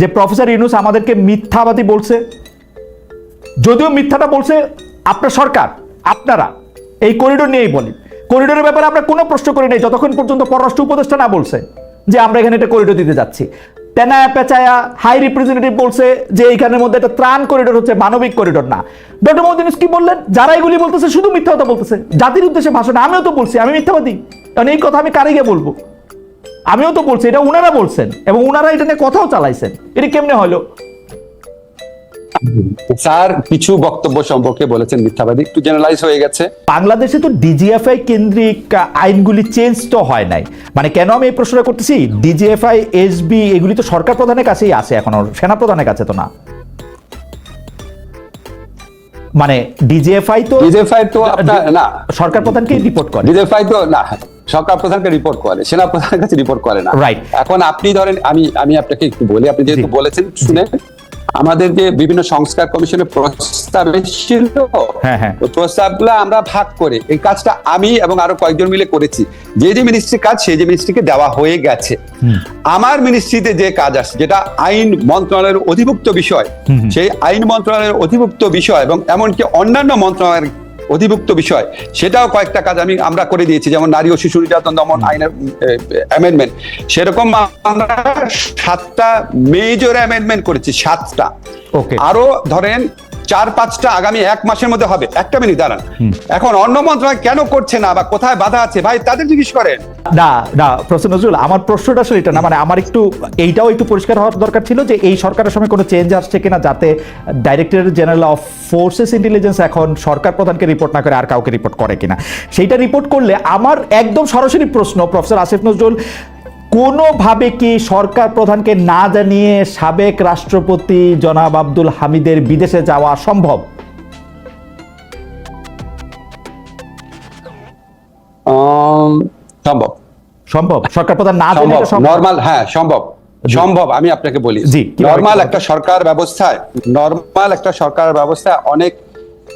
যে প্রফেসর ইউনুস আমাদেরকে মিথ্যাবাদী বলছে। যদিও মিথ্যাটা বলছে আপনার সরকার, আপনারা, এই করিডোর নিয়েই বলি। করিডোরের ব্যাপারে আমরা কোনো প্রশ্ন করি নাই, যতক্ষণ পর্যন্ত পররাষ্ট্র উপদেষ্টা না বলছে যে আমরা এখানে একটা করিডোর দিতে যাচ্ছি। তেনায়া পেঁচায়া হাই রিপ্রেজেন্টেটিভ বলছে যে এইখানের মধ্যে একটা ত্রাণ করিডোর হচ্ছে, মানবিক করিডোর না। ডক্টর ইউনুস কি বললেন? যারা এগুলি বলতেছে শুধু মিথ্যা কথা বলতেছে। জাতির উদ্দেশ্যে ভাষণ, আমিও তো বলছি, আমি মিথ্যাবাদী। কারণ এই কথা আমি কারিগে বলব। আমিও তো বলছি এটা উনারা বলছেন এবং উনারা এটা নিয়ে কথাও চালাইছেন। এটা কেমনে হলো? স্যার কিছু বক্তব্য সম্পর্কে বলেছেন মিথ্যাবাদী একটু জেনারেলাইজ হয়ে গেছে। বাংলাদেশে তো ডিজিএফআই কেন্দ্রিক আইনগুলি চেঞ্জ তো হয় নাই। মানে কেন আমি এই প্রশ্নটা করতেছি? ডিজিএফআই এসবি এগুলি তো সরকার প্রধানের কাছেই আছে এখনও সেনা প্রধানের কাছে তো না। মানে ডিজিএফআই তো ডিজেফাই তো আপনার না। সরকার প্রধানকেই রিপোর্ট করে। ডিজেফাই তো না। সরকার প্রধানকে রিপোর্ট করে সেনা প্রধানের কাছে রিপোর্ট করে না। Right. এখন আপনি ধরেন আমি আমি আপনাকে একটু বলি আপনি যেহেতু বলেছেন শুনে আমাদের যে বিভিন্ন সংস্কার কমিশনের প্রস্তাব এসেছিল। হ্যাঁ, হ্যাঁ। প্রস্তাবগুলো আমরা ভাগ করে এই কাজটা আমি এবং আরও কয়েকজন মিলে করেছি। যে যে মিনিস্ট্রির কাজ সেই যে মিনিস্ট্রিকে দেওয়া হয়ে গেছে। আমার মিনিস্ট্রিতে যে কাজ আছে যেটা আইন মন্ত্রণালয়ের অধিভুক্ত বিষয় সেই আইন মন্ত্রণালয়ের অধিভুক্ত বিষয় এবং এমনকি অন্যান্য মন্ত্রণালয়ের অধিভুক্ত বিষয় সেটাও কয়েকটা কাজ আমি আমরা করে দিয়েছি যেমন নারী ও শিশু নির্যাতন দমন আইনের অ্যামেন্ডমেন্ট সেরকম আমরা সাতটা মেজর অ্যামেন্ডমেন্ট করেছি সাতটা. আরও ধরেন চার পাঁচটা আগামী এক মাসের মধ্যে হবে। একটা মিনিট দাঁড়ান। এখন অন্য মন্ত্রণালয় কেন করছে না বা কোথায় বাধা আছে? ভাই তাদের জিজ্ঞেস করেন। না না প্রশ্ন নজরুল আমার প্রশ্নটা আসলে এটা না মানে আমার একটু এইটাও একটু পরিষ্কার হওয়ার দরকার ছিল যে এই সরকারের সময় কোনো চেঞ্জ আসছে কিনা যাতে director general of forces intelligence এখন সরকার প্রধানকে রিপোর্ট না করে আর কাউকে রিপোর্ট করে কিনা। সেইটা রিপোর্ট করলে আমার একদম সরাসরি প্রশ্ন প্রফেসর আসিফ নজরুল কোনোভাবে কি সরকার প্রধানকে না জানিয়ে সাবেক রাষ্ট্রপতি জনাব আব্দুল হামিদের বিদেশে যাওয়া সম্ভব? সম্ভব। সম্ভব? সরকার প্রধান না জানিয়ে সম্ভব। নর্মাল হ্যাঁ সম্ভব। সম্ভব আমি আপনাকে বলি। জি, নর্মাল একটা সরকার ব্যবস্থায় নর্মাল একটা সরকার ব্যবস্থায় অনেক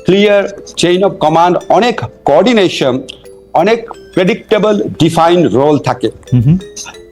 ক্লিয়ার চেইন অফ কমান্ড অনেক কোঅর্ডিনেশন অনেক প্রেডিক্টেবল ডিফাইন রোল থাকে।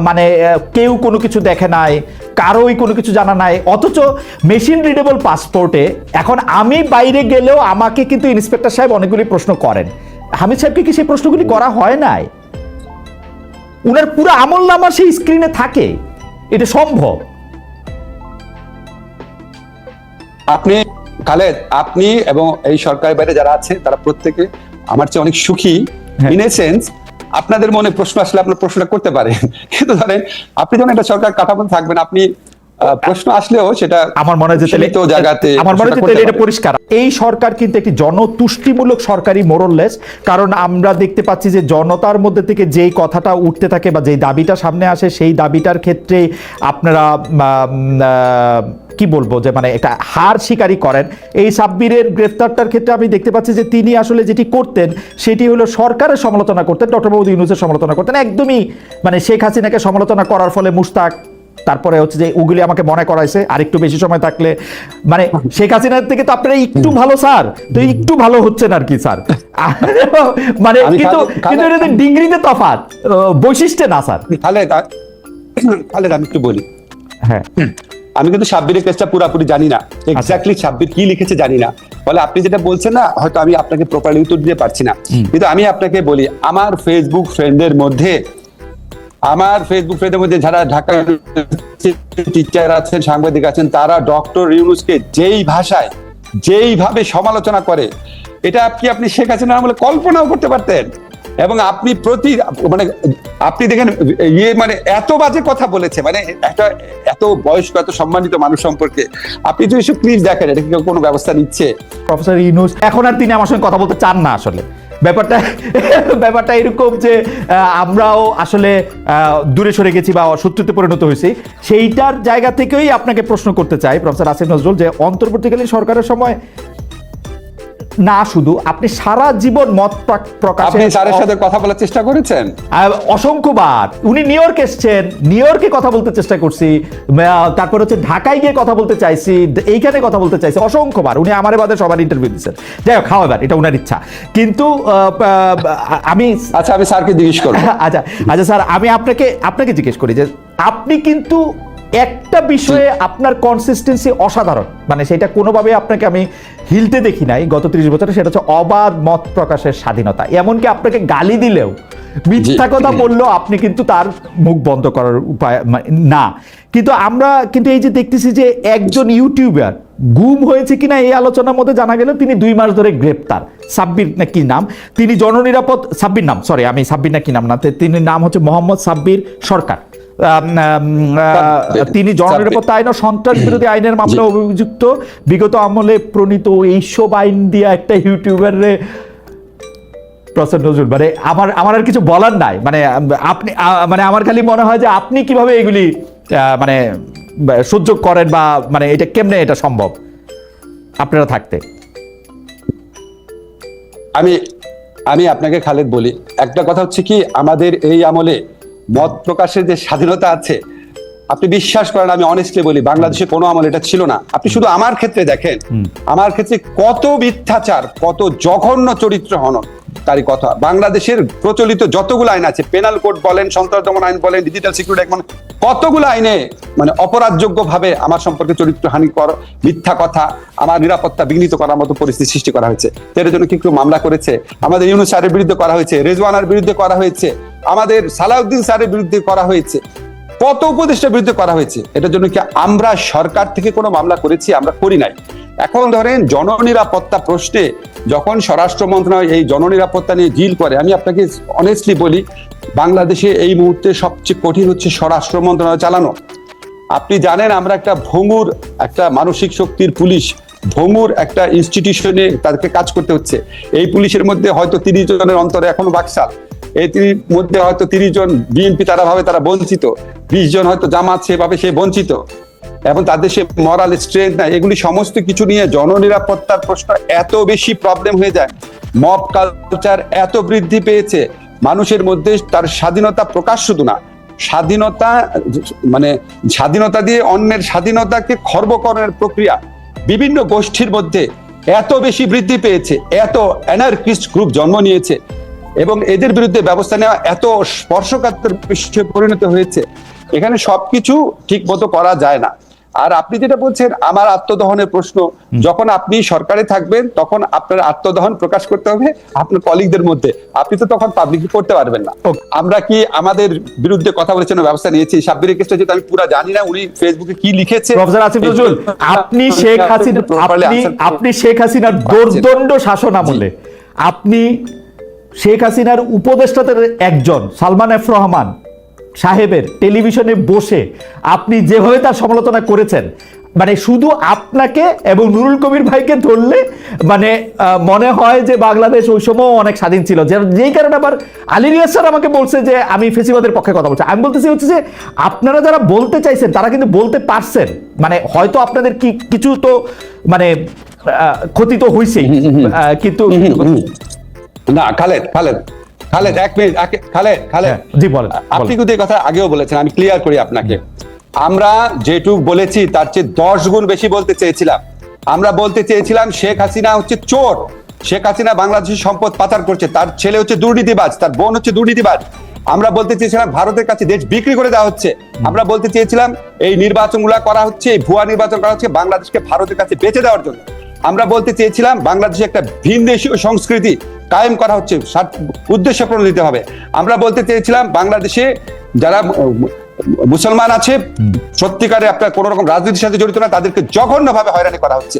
মানে কেউ কোনো কিছু দেখে নাই কারোই কোনো কিছু জানা নাই অথচ মেশিন রিডেবল পাসপোর্টে এখন আমি বাইরে গেলেও আমাকে কিন্তু ইন্সপেক্টর সাহেব অনেকগুলি প্রশ্ন করেন। হামিদ সাহেবকে কি সেই প্রশ্নগুলি করা হয় নাই? উনার পুরো আমল নামা সেই স্ক্রিনে থাকে। এটা সম্ভব? আপনি খালেদ আপনি এবং এই সরকারের বাইরে যারা আছে তারা প্রত্যেকে আমার চেয়ে অনেক সুখী। ইন এ সেন্স আপনাদের মনে প্রশ্ন আসলে আপনার প্রশ্নটা করতে পারেন কিন্তু ধরেন, আপনি যখন একটা সরকার কাঠামো থাকবেন, আপনি প্রশ্ন আসলেও সেটা আমার মনে হয় যে জায়গাতে আমার মনে হয় এটা পরিষ্কার। এই সরকার কিন্তু একটি জনতুষ্টিমূলক সরকারি মোরললেস কারণ আমরা দেখতে পাচ্ছি যে জনতার মধ্যে থেকে যেই কথাটা উঠতে থাকে বা যেই দাবিটা সামনে আসে সেই দাবিটার ক্ষেত্রে আপনারা কি বলব যে মানে একটা হার স্বীকারই করেন। এই সাব্বিরের গ্রেফতারটার ক্ষেত্রে আমি দেখতে পাচ্ছি যে তিনি আসলে যেটি করতেন সেটি হলো সরকারের সমালোচনা করতেন ডক্টর মোহাম্মদ ইউনুসের সমালোচনা করতেন। একদমই মানে শেখ হাসিনাকে সমালোচনা করার ফলে মুস্তাক তারপরে হচ্ছে যে ওগুলি আমাকে মনে করাইছে আর একটু বেশি সময় থাকলে মানে শেখ হাসিনার থেকে তো আপনারা একটু ভালো স্যার। তো একটু ভালো হচ্ছেন আর কি স্যার। মানে কিন্তু কিন্তু এটা ডিগ্রিতে তফাৎ বৈশিষ্ট্যে না স্যার। খালেদ আ- খালেদ আমি একটু বলি। হ্যাঁ। আমি কিন্তু সাব্বিরের কেসটা পুরোপুরি জানি না। এক্স্যাক্টলি সাব্বির কি লিখেছে জানি না। ফলে আপনি যেটা বলছেন না হয়তো আমি আপনাকে প্রপারলি উত্তর দিতে পারছি না। কিন্তু আমি আপনাকে বলি আমার ফেসবুক ফ্রেন্ডের মধ্যে আমার ফেসবুক ফ্রেন্ডের মধ্যে যারা ঢাকা টিচার আছেন, সাংবাদিক আছেন, তারা ডক্টর ইউনুসকে যেই ভাষায়, যেইভাবে সমালোচনা করে, এটা কি আপনি শেখ হাসিনা আমলে কল্পনাও করতে পারতেন? এবং আপনি প্রতি মানে আপনি দেখেন ইয়ে মানে এত বাজে কথা বলেছে মানে একটা এত বয়স্ক, এত সম্মানিত মানুষ সম্পর্কে। আপনি যদি এসব প্লিজ দেখেন, এটা কি কোনো ব্যবস্থা নিচ্ছে? প্রফেসর ইউনুস, এখন আর তিনি আমার সঙ্গে কথা বলতে চান না আসলে। ব্যাপারটা ব্যাপারটা এরকম যে আমরাও আসলে দূরে সরে গেছি বা শত্রুতে পরিণত হয়েছি। সেইটার জায়গা থেকেই আপনাকে প্রশ্ন করতে চাই, প্রফেসর আসিফ নজরুল, যে অন্তর্বর্তীকালীন সরকারের সময় না শুধু আপনি সারা জীবন মত প্রাক- প্রকাশে আপনি স্যারের সাথে কথা বলার চেষ্টা করেছেন? অসংখ্যবার। উনি নিউ ইয়র্ক এসছেন নিউ ইয়র্কে কথা বলতে চেষ্টা করছি তারপর হচ্ছে ঢাকায় গিয়ে কথা বলতে চাইছি এইখানে কথা বলতে চাইছি অসংখ্যবার। উনি আমার বাদে সবার ইন্টারভিউ দিচ্ছেন যাই হোক খাওয়াবার এটা উনার ইচ্ছা। কিন্তু আমি আচ্ছা আমি স্যারকে জিজ্ঞেস করব। আচ্ছা আচ্ছা স্যার আমি আপনাকে আপনাকে জিজ্ঞেস করি যে আপনি কিন্তু একটা বিষয়ে আপনার কনসিস্টেন্সি অসাধারণ। মানে সেটা কোনোভাবে আপনাকে আমি হিলতে দেখি নাই গত ত্রিশ বছরে সেটা হচ্ছে অবাধ মত প্রকাশের স্বাধীনতা। এমনকি আপনাকে গালি দিলেও মিথ্যা কথা বললেও আপনি কিন্তু তার মুখ বন্ধ করার উপায় মানে না। কিন্তু আমরা কিন্তু এই যে দেখতেছি যে একজন ইউটিউবার গুম হয়েছে কিনা এই আলোচনার মধ্যে জানা গেল তিনি দুই মাস ধরে গ্রেপ্তার। সাব্বির না কি নাম? তিনি জননিরাপদ সাব্বির নাম সরি আমি সাব্বির না কি নাম না তিনি নাম হচ্ছে মোহাম্মদ সাব্বির সরকার। তিনি জননিরাপত্তা আইন ও সন্ত্রাস বিরোধী আইনের মামলা অভিযুক্ত। বিগত আমলে প্রণীত এইসব আইন দিয়ে একটা ইউটিউবারে প্রসন্ন নজরুল মানে আমার আমার আর কিছু বলার নাই। মানে আপনি মানে আমার খালি মনে হয় যে আপনি কীভাবে এগুলি আহ, মানে সহ্য করেন বা মানে এটা কেমনে এটা সম্ভব? আপনারা থাকতে। আমি আমি আপনাকে খালেদ বলি। একটা কথা হচ্ছে কি আমাদের এই আমলে মত প্রকাশের যে স্বাধীনতা আছে আপনি বিশ্বাস করেন আমি অনেস্টলি বলি বাংলাদেশে কোনো আমল এটা ছিল না। আপনি শুধু আমার ক্ষেত্রে দেখেন আমার ক্ষেত্রে কত মিথ্যাচার কত জঘন্য চরিত্র হনন তারই কথা। বাংলাদেশের প্রচলিত যতগুলো আইন আছে পেনাল কোড বলেন সন্ত্রাস দমন আইন বলেন ডিজিটাল সিকিউরিটি বলেন কতগুলো আইনে মানে অপরাধযোগ্য ভাবে আমার সম্পর্কে চরিত্রহানি কর মিথ্যা কথা আমার নিরাপত্তা বিঘ্নিত করার মতো পরিস্থিতি সৃষ্টি করা হয়েছে। এর জন্য কি কেউ মামলা করেছে। আমাদের ইউনুস বিরুদ্ধে করা হয়েছে রেজওয়ানার বিরুদ্ধে করা হয়েছে। আমাদের সালাউদ্দিন স্যারের বিরুদ্ধে করা হয়েছে। কত উপদেষ্টার বিরুদ্ধে করা হয়েছে। এটার জন্য কি আমরা সরকার থেকে কোনো মামলা করেছি? আমরা করি নাই। এখন ধরেন জননিরাপত্তা প্রশ্নে যখন স্বরাষ্ট্র মন্ত্রণালয় এই জননিরাপত্তা নিয়ে ডিল করে, আমি আপনাকে অনেস্টলি বলি, বাংলাদেশে এই মুহূর্তে সবচেয়ে কঠিন হচ্ছে স্বরাষ্ট্র মন্ত্রণালয় চালানো। আপনি জানেন আমরা একটা ভঙ্গুর, একটা মানসিক শক্তির পুলিশ, ভঙ্গুর একটা ইনস্টিটিউশনে তাদেরকে কাজ করতে হচ্ছে। এই পুলিশের মধ্যে হয়তো তিরিশ জনের অন্তরে এখনও বাকশাল। তিরিশ মধ্যে হয়তো তিরিশ জন বিএনপি তারা ভাবে তারা বঞ্চিত, বিশ জন হয়তো জামাত সেভাবে সে বঞ্চিত। এবং তাদের সে মরাল স্ট্রেংথ নাই, এগুলি সমস্ত কিছু নিয়ে জননিরাপত্তার প্রশ্ন এত বেশি প্রবলেম হয়ে যায়। মব কালচার এত বৃদ্ধি পেয়েছে, মানুষের মধ্যে তার স্বাধীনতা প্রকাশ শুধু না, স্বাধীনতা মানে স্বাধীনতা দিয়ে অন্যের স্বাধীনতাকে খর্বকরণের প্রক্রিয়া বিভিন্ন গোষ্ঠীর মধ্যে এত বেশি বৃদ্ধি পেয়েছে, এত অ্যানার্কিস্ট গ্রুপ জন্ম নিয়েছে। এবং এদের বিরুদ্ধে ব্যবস্থা নেওয়া এত স্পর্শকাতর বিষয়ে পরিণত হয়েছে এখানে সবকিছু ঠিক মতো করা যায় না। আর আপনি যেটা বলছেন আমার আত্মদহনের প্রশ্ন যখন আপনি সরকারে থাকবেন তখন আপনার আত্মদহন প্রকাশ করতে হবে আপনার কলিগদের মধ্যে। আপনি তো তখন পাবলিক করতে পারবেন না। আমরা কি আমাদের বিরুদ্ধে কথা বলেছেন ব্যবস্থা নিয়েছি? সাব্বিরের কেসটা যেটা আমি পুরো জানি না উনি ফেসবুকে কি লিখেছে? প্রফেসর আসিফ নজরুল আপনি শেখ হাসিনা আপনি শেখ হাসিনার দোর্দণ্ড শাসন আমলে আপনি শেখ হাসিনার উপদেষ্টাদের একজন সালমান এফ রহমান সাহেবের টেলিভিশনে বসে আপনি যেভাবে তার সমালোচনা করেছেন মানে শুধু আপনাকে এবং নুরুল কবির ভাইকে ধরলে মানে মনে হয় যে বাংলাদেশ ওই সময় অনেক স্বাধীন ছিল। যে যেই কারণে আবার আলী রিয়াজ স্যার আমাকে বলছে যে আমি ফেসিবাদের পক্ষে কথা বলছি। আমি বলতেছি হচ্ছে যে আপনারা যারা বলতে চাইছেন তারা কিন্তু বলতে পারছেন। মানে হয়তো আপনাদের কি কিছু তো মানে ক্ষতি তো হয়েছেই কিন্তু না খালেদ খালেদ খালেদ এক মিনিট খালেদ খালেদ। হ্যাঁ, জি বলেন আপনি কিন্তু এই কথা আগেও বলেছেন আমি ক্লিয়ার করি আপনাকে। আমরা যেটুক বলেছি তার চেয়ে দশ গুণ বেশি বলতে চেয়েছিলাম। আমরা বলতে চেয়েছিলাম শেখ হাসিনা হচ্ছে চোর। শেখ হাসিনা বাংলাদেশের সম্পদ পাচার করছে তার ছেলে হচ্ছে দুর্নীতিবাজ তার বোন হচ্ছে দুর্নীতিবাজ। আমরা বলতে চেয়েছিলাম ভারতের কাছে দেশ বিক্রি করে দেওয়া হচ্ছে। আমরা বলতে চেয়েছিলাম এই নির্বাচনগুলো করা হচ্ছে এই ভুয়া নির্বাচন করা হচ্ছে বাংলাদেশকে ভারতের কাছে বেঁচে দেওয়ার জন্য। আমরা বলতে চেয়েছিলাম বাংলাদেশে একটা ভিনদেশীয় সংস্কৃতি কায়েম করা হচ্ছে উদ্দেশ্য প্রণোদিত হবে। আমরা বলতে চেয়েছিলাম বাংলাদেশে যারা মুসলমান আছে সত্যিকারে আপনার কোন রকম রাজনীতির সাথে জড়িত না তাদেরকে জঘন্যভাবে হয়রানি করা হচ্ছে।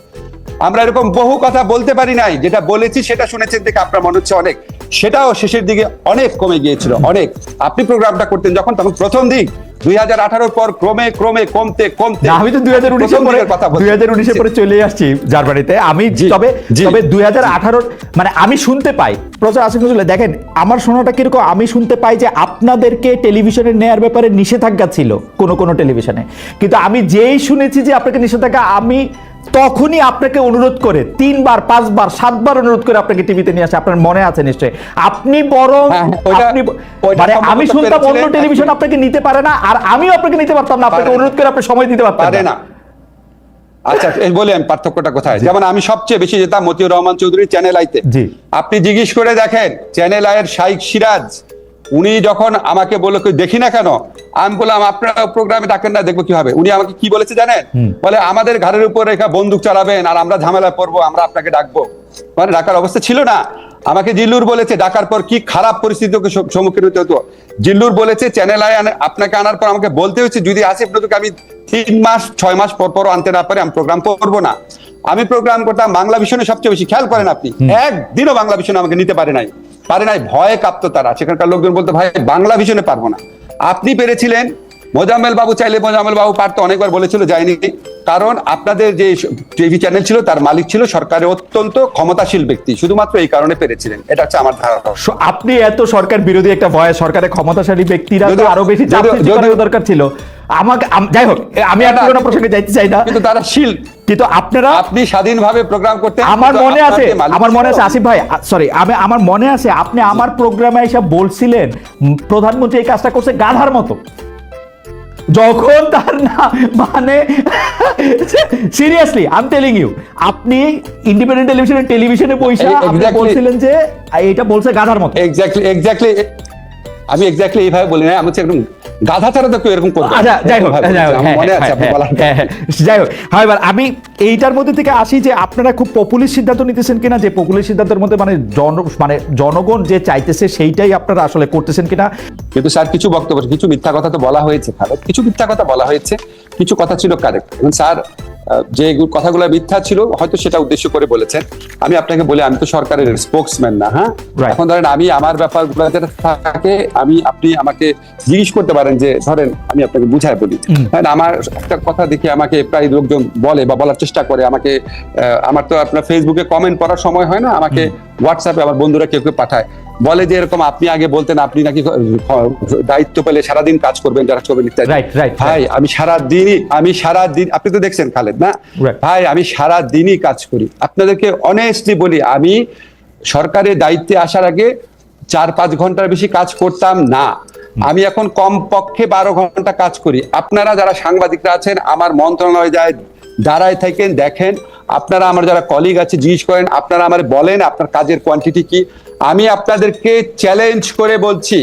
আমরা এরকম বহু কথা বলতে পারি নাই যেটা বলেছি সেটা শুনেছেন দেখে আপনার মনে হচ্ছে অনেক। সেটাও শেষের দিকে অনেক কমে গিয়েছিল অনেক। আপনি প্রোগ্রামটা করতেন যখন তখন প্রথম দিক দুই হাজার আঠারোর পর ক্রমে ক্রমে কমতে কমতে। আমি তো দুই হাজার উনিশে পরে কথা দুই হাজার উনিশে পরে চলে আসছি জার্মানিতে। আমি তবে তবে দুই হাজার। আঠারোর মানে আমি শুনতে পাই। প্রচার আসিফ নজরুল দেখেন আমার শোনাটা কীরকম? আমি শুনতে পাই যে আপনাদেরকে টেলিভিশনে নেয়ার ব্যাপারে নিষেধাজ্ঞা ছিল কোনো কোনো টেলিভিশনে। কিন্তু আমি যেই শুনেছি যে আপনাকে নিষেধাজ্ঞা আমি তখনই আপনাকে অনুরোধ করে তিনবার পাঁচবার সাতবার অনুরোধ করে আপনাকে টিভিতে নিয়ে আসে। আপনার মনে আছে নিশ্চয়ই। আপনি বরং হ্যাঁ, আপনি মানে আমি শুনতাম অন্য টেলিভিশন আপনাকে নিতে পারে না আর আমিও আপনাকে নিতে পারতাম না আপনাকে অনুরোধ করে আপনি সময় দিতে পারতেন পারে না। আচ্ছা এই বলি আমি পার্থক্যটা কোথায়? যেমন আমি সবচেয়ে বেশি যেতাম মতিউর রহমান চৌধুরী চ্যানেল আইতে জি। আপনি জিজ্ঞেস করে দেখেন চ্যানেল আয়ের শাইক সিরাজ উনি যখন আমাকে বলল "কই দেখি না কেন? আমি বললাম আপনারা প্রোগ্রামে ডাকেন না দেখব কি হবে উনি আমাকে কি বলেছে জানেন? বলে আমাদের ঘরের উপর রেখা বন্দুক চালাবেন আর আমরা ঝামেলা পড়ব আমরা আপনাকে ডাকবো। মানে ডাকার অবস্থা ছিল না। আমাকে জিল্লুর বলেছে ডাকার পর কি খারাপ পরিস্থিতিকে সম্মুখীন হতে হতো? জিল্লুর বলেছে চ্যানেল আয় আপনাকে আনার পর আমাকে বলতে হচ্ছে যদি আসিফ নতুকে আমি তিন মাস ছয় মাস পর পর আনতে না পারি আমি প্রোগ্রাম করব না। আমি প্রোগ্রাম করতাম বাংলা ভীষণে সবচেয়ে বেশি খেয়াল করেন আপনি। একদিনও বাংলা ভীষণে আমাকে নিতে পারে নাই। পারে নাই ভয়ে কাঁপতো তারা। সেখানকার লোকজন বলতো ভাই বাংলা ভীষণে পারব না। আপনি পেরেছিলেন মোজাম্মেল বাবু চাইলে মোজাম্মেল বাবু পারতো অনেকবার বলেছিল যায়নি। কারণ আপনাদের যে টিভি চ্যানেল ছিল তার মালিক ছিল সরকারের অত্যন্ত ক্ষমতাশীল ব্যক্তি শুধুমাত্র এই কারণে পেরেছিলেন। এটা হচ্ছে আমার ধারণা। আপনি এত সরকার বিরোধী একটা ভয় সরকারের ক্ষমতাশালী ব্যক্তিরা তো আরও বেশি দরকার ছিল। আমাকে যাই হোক আমি আর না, পুরোনো প্রসঙ্গে যাইতে চাই না। কিন্তু তারা শিল। কিন্তু আপনারা আপনি স্বাধীনভাবে প্রোগ্রাম করতে আমার মনে আছে আমার মনে আছে আসিফ ভাই সরি আমি আমার মনে আছে আপনি আমার প্রোগ্রামে এসে বলছিলেন প্রধানমন্ত্রী এই কাজটা করছে গাধার মতো। যখন তার না মানে seriously I am telling you আপনি ইন্ডিপেন্ডেন্ট টেলিভিশনের টেলিভিশনে পয়সা আপনি বলছিলেন যে এটা বলছে গাধার মতো। এক্স্যাক্টলি এক্স্যাক্টলি আমি এক্স্যাক্টলি এইভাবে বলি না আমি হচ্ছে একদম গাধা ছাড়া তো কেউ এরকম করবে আচ্ছা যাই হোক যাই হোক বলেছি। হ্যাঁ, মনে আছে হ্যাঁ, আপনি হ্যাঁ, বলার যাই হোক। হ্যাঁ এবার আমি এইটার মধ্যে থেকে আসি যে আপনারা খুব পপুলিস্ট সিদ্ধান্ত নিতেছেন কিনা যে পপুলিস্ট সিদ্ধান্তের মধ্যে মানে জন মানে জনগণ যে চাইতেছে সেইটাই আপনারা আসলে করতেছেন কিনা। কিন্তু স্যার কিছু বক্তব্য কিছু মিথ্যা কথা তো বলা হয়েছে কিছু মিথ্যা কথা বলা হয়েছে কিছু কথা ছিল কারেক্ট স্যার যে কথাগুলো মিথ্যা ছিল হয়তো সেটা উদ্দেশ্য করে বলেছেন। আমি আপনাকে বলি আমি তো সরকারের স্পোক্সম্যান না হ্যাঁ? এখন ধরেন আমি আমার ব্যাপারগুলো যেটা থাকে আমি আপনি আমাকে জিজ্ঞেস করতে পারেন যে ধরেন আমি আপনাকে বুঝায় বলি। হ্যাঁ আমার একটা কথা দেখে আমাকে প্রায় লোকজন বলে বা বলার চেষ্টা করে আমাকে আহ, আমার তো আপনার ফেসবুকে কমেন্ট করার সময় হয় না আমাকে হোয়াটসঅ্যাপে আমার বন্ধুরা কেউ কেউ পাঠায়। বলে যে এরকম আপনি আগে বলতেন আপনি নাকি দায়িত্ব পেলে সারাদিন কাজ করবেন যারা করবেন ভাই আমি সারাদিনই আমি সারাদিন আপনি তো দেখছেন খালেদ না? ভাই আমি সারাদিনই কাজ করি। আপনাদেরকে অনেস্টলি বলি আমি সরকারের দায়িত্বে আসার আগে চার পাঁচ ঘণ্টার বেশি কাজ করতাম না। আমি এখন কম পক্ষে বারো ঘণ্টা কাজ করি। আপনারা যারা সাংবাদিকরা আছেন আমার মন্ত্রণালয়ে যায় দাঁড়ায় থাকেন দেখেন আপনারা আমার যারা কলিগ আছে জিজ্ঞেস করেন আপনারা আমার বলেন আপনার কাজের কোয়ান্টিটি কি। আমি আপনাদেরকে চ্যালেঞ্জ করে বলছি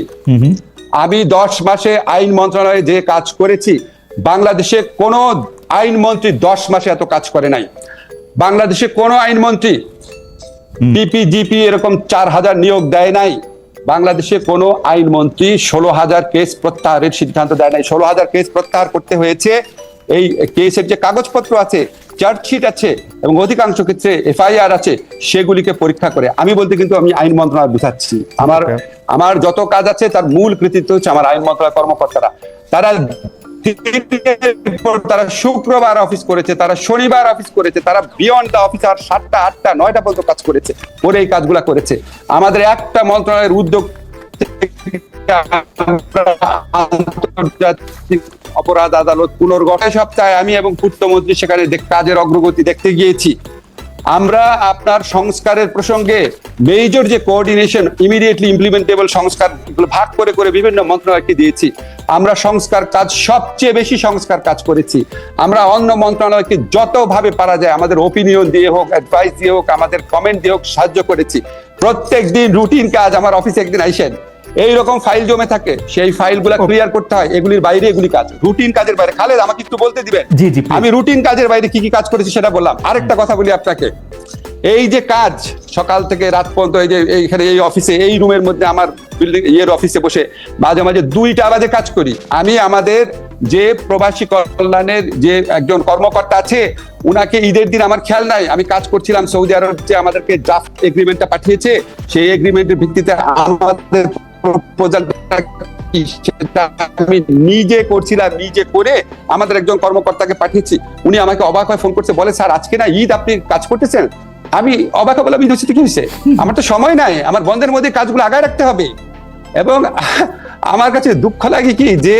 আমি দশ মাসে আইন মন্ত্রণালয়ে যে কাজ করেছি বাংলাদেশে কোনো আইন মন্ত্রী দশ মাসে এত কাজ করে নাই। বাংলাদেশে কোনো আইনমন্ত্রী পিপিজিপি এরকম চার হাজার নিয়োগ দেয় নাই। বাংলাদেশে কোনো আইনমন্ত্রী ষোলো হাজার কেস প্রত্যাহারের সিদ্ধান্ত দেয় নাই। ষোলো হাজার কেস প্রত্যাহার করতে হয়েছে। এই কেসের যে কাগজপত্র আছে চার্জশিট আছে এবং অধিকাংশ ক্ষেত্রে এফআইআর আছে সেগুলিকে পরীক্ষা করে। আমি বলতে কিন্তু আমি আইন মন্ত্রণালয় বুঝাচ্ছি। আমার আমার যত কাজ আছে তার মূল কৃতিত্ব হচ্ছে আমার আইন মন্ত্রণালয় কর্মকর্তারা। তারা তারা শুক্রবার অফিস করেছে তারা শনিবার অফিস করেছে তারা বিয়ন্ড দ্য অফিস আর সাতটা আটটা নয়টা পর্যন্ত কাজ করেছে করে এই কাজগুলা করেছে। আমাদের একটা মন্ত্রণালয়ের উদ্যোগ আন্তর্জাতিক অপরাধ আদালত পুনর্গঠন সপ্তাহে আমি এবং পূর্তমন্ত্রী সেখানে কাজের অগ্রগতি দেখতে গিয়েছি। আমরা আপনার সংস্কারের প্রসঙ্গে মেজর যে কোঅর্ডিনেশন ইমিডিয়েটলি ইমপ্লিমেন্টেবল সংস্কার ভাগ করে করে বিভিন্ন মন্ত্রণালয়কে দিয়েছি। আমরা সংস্কার কাজ সবচেয়ে বেশি সংস্কার কাজ করেছি। আমরা অন্য মন্ত্রণালয়কে যতভাবে পারা যায়, আমাদের ওপিনিয়ন দিয়ে হোক অ্যাডভাইস দিয়ে হোক, আমাদের কমেন্ট দিয়ে হোক সাহায্য করেছি। প্রত্যেক দিন রুটিন কাজ আমার অফিসে একদিন আইসেন। এই রকম ফাইল জমে থাকে সেই ফাইলগুলো ক্লিয়ার করতে হয় এগুলির বাইরে এগুলি কাজ। রুটিন কাজের বাইরে। খালেদ আমাকে একটু বলতে দিবেন? জি, জি, আমি রুটিন কাজের বাইরে কি কি কাজ করেছি সেটা বললাম। আরেকটা কথা বলি আপনাকে। এই যে কাজ সকাল থেকে রাত পর্যন্ত এই যে এইখানে এই অফিসে এই রুমের মধ্যে আমার বিল্ডিং ইয়ের অফিসে বসে মাঝে মাঝে দুইটা বাজে কাজ করি। আমি আমাদের যে প্রবাসী কল্যাণের যে একজন কর্মকর্তা আছে উনাকে ঈদের দিন আমার খেয়াল নাই। আমি কাজ করছিলাম সৌদি আরব যে আমাদেরকে ড্রাফট এগ্রিমেন্টটা পাঠিয়েছে সেই এগ্রিমেন্টের ভিত্তিতে আমাদের প্রপোজালটা কি সেটা আমি নিজে করছিলাম নিজে করে আমাদের একজন কর্মকর্তাকে পাঠিয়েছি। উনি আমাকে অবাক হয়ে ফোন করছে, বলে, স্যার, আজকে না ঈদ, আপনি কাজ করতেছেন? আমি অবাক ইউনিভার্সিটি কি হয়েছে আমার তো সময় নাই, আমার বন্ধের মধ্যে কাজগুলো আগায় রাখতে হবে। এবং আমার কাছে দুঃখ লাগে কি, যে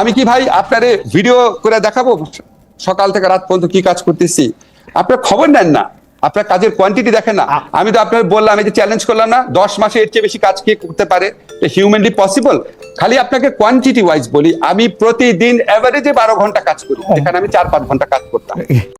আমি কি ভাই আপনারে ভিডিও করে দেখাবো? সকাল থেকে রাত পর্যন্ত কি কাজ করতেছি? আপনার খবর নেন না। আপনার কাজের কোয়ান্টিটি দেখেন না। আমি তো আপনার বললাম আমি যে চ্যালেঞ্জ করলাম না দশ মাসে এর চেয়ে বেশি কাজ কে করতে পারে? হিউম্যানলি পসিবল খালি আপনাকে কোয়ান্টিটি ওয়াইজ বলি আমি প্রতিদিন অ্যাভারেজে বারো ঘণ্টা কাজ করি। এখানে আমি চার পাঁচ ঘণ্টা কাজ করতাম।